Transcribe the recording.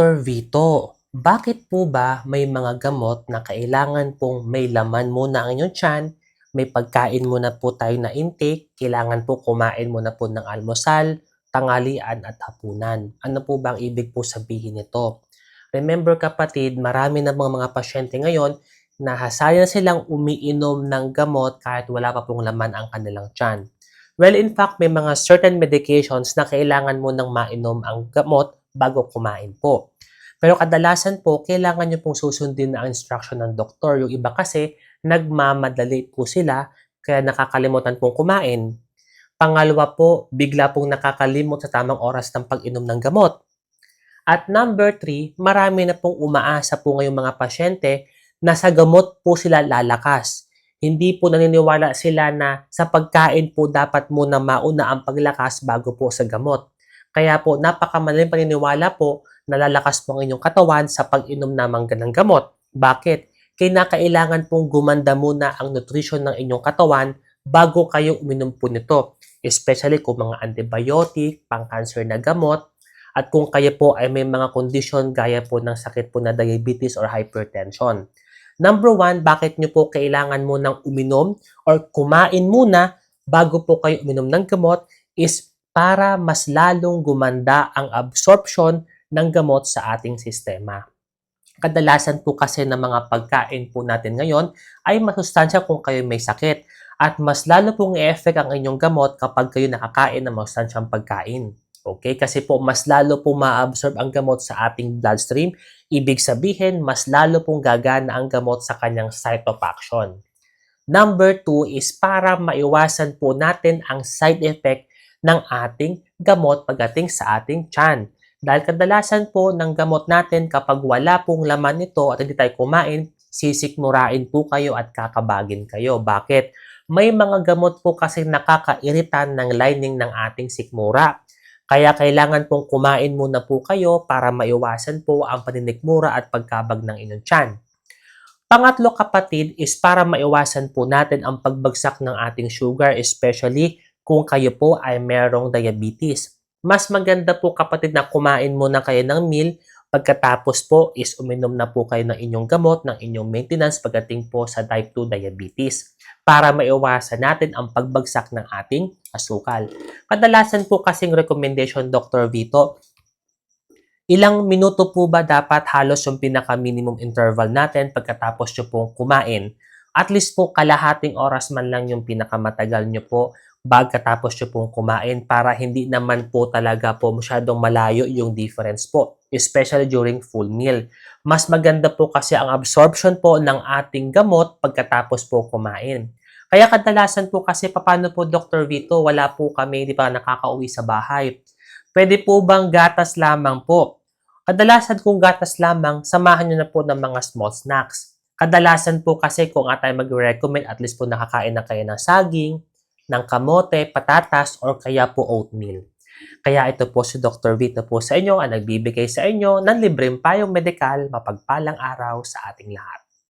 Dr. Vito, bakit po ba may mga gamot na kailangan pong may laman muna ang inyong tiyan, may pagkain muna po tayo na intake, kailangan po kumain muna po ng almusal, tanghalian at hapunan. Ano po ba ang ibig po sabihin nito? Remember kapatid, marami na mga mga pasyente ngayon na hasaya silang umiinom ng gamot kahit wala pa pong laman ang kanilang tiyan. Well, in fact, may mga certain medications na kailangan mo nang mainom ang gamot bago kumain po. Pero kadalasan po, kailangan nyo pong susundin ang instruction ng doktor. Yung iba kasi, nagmamadali po sila, kaya nakakalimutan pong kumain. Pangalawa po, bigla pong nakakalimot sa tamang oras ng pag-inom ng gamot. At number three, marami na pong umaasa po ngayong mga pasyente na sa gamot po sila lalakas. Hindi po naniniwala sila na sa pagkain po dapat muna mauna ang paglakas bago po sa gamot. Kaya po napakamaling paniniwala po na lalakas po ang inyong katawan sa pag-inom namang ng gamot. Bakit? Kinakailangan pong gumanda muna ang nutrition ng inyong katawan bago kayo uminom po nito. Especially kung mga antibiotic, pang-cancer na gamot, at kung kayo po ay may mga condition gaya po ng sakit po na diabetes or hypertension. Number one, bakit nyo po kailangan munang uminom or kumain muna bago po kayo uminom ng gamot is para mas lalong gumanda ang absorption ng gamot sa ating sistema. Kadalasan po kasi ng mga pagkain po natin ngayon ay masustansya kung kayo may sakit at mas lalo pong i-effect ang inyong gamot kapag kayo nakakain ng masustansyang pagkain. Okay? Kasi po mas lalo pong ma-absorb ang gamot sa ating bloodstream. Ibig sabihin, mas lalo pong gagana ang gamot sa kanyang site of action. Number two is para maiwasan po natin ang side effect ng ating gamot pagdating sa ating tiyan. Dahil kadalasan po ng gamot natin kapag wala pong laman nito at hindi tayo kumain, sisikmurain po kayo at kakabagin kayo. Bakit? May mga gamot po kasi nakakairitan ng lining ng ating sikmura. Kaya kailangan pong kumain muna po kayo para maiwasan po ang paninikmura at pagkabag ng inyong tiyan. Pangatlo kapatid is para maiwasan po natin ang pagbagsak ng ating sugar especially kung kayo po ay merong diabetes. Mas maganda po kapatid na kumain muna kayo ng meal pagkatapos po is uminom na po kayo ng inyong gamot, ng inyong maintenance pagdating po sa type 2 diabetes para maiwasan natin ang pagbagsak ng ating asukal. Kadalasan po kasing recommendation Dr. Vito, ilang minuto po ba dapat halos yung pinaka-minimum interval natin pagkatapos nyo pong kumain? At least po kalahating oras man lang yung pinakamatagal nyo po pagkatapos nyo pong kumain para hindi naman po talaga po masyadong malayo yung difference po, especially during full meal. Mas maganda po kasi ang absorption po ng ating gamot pagkatapos po kumain. Kaya kadalasan po kasi paano po Dr. Vito, wala po kami, di ba, nakakauwi sa bahay. Pwede po bang gatas lamang po? Kadalasan kung gatas lamang, samahan nyo na po ng mga small snacks. Kadalasan po kasi kung atay mag-recommend, at least po nakakain na kayo ng saging, ng kamote, patatas, or kaya po oatmeal. Kaya ito po si Dr. Vito po sa inyo ang nagbibigay sa inyo ng libreng payong medikal mapagpalang araw sa ating lahat.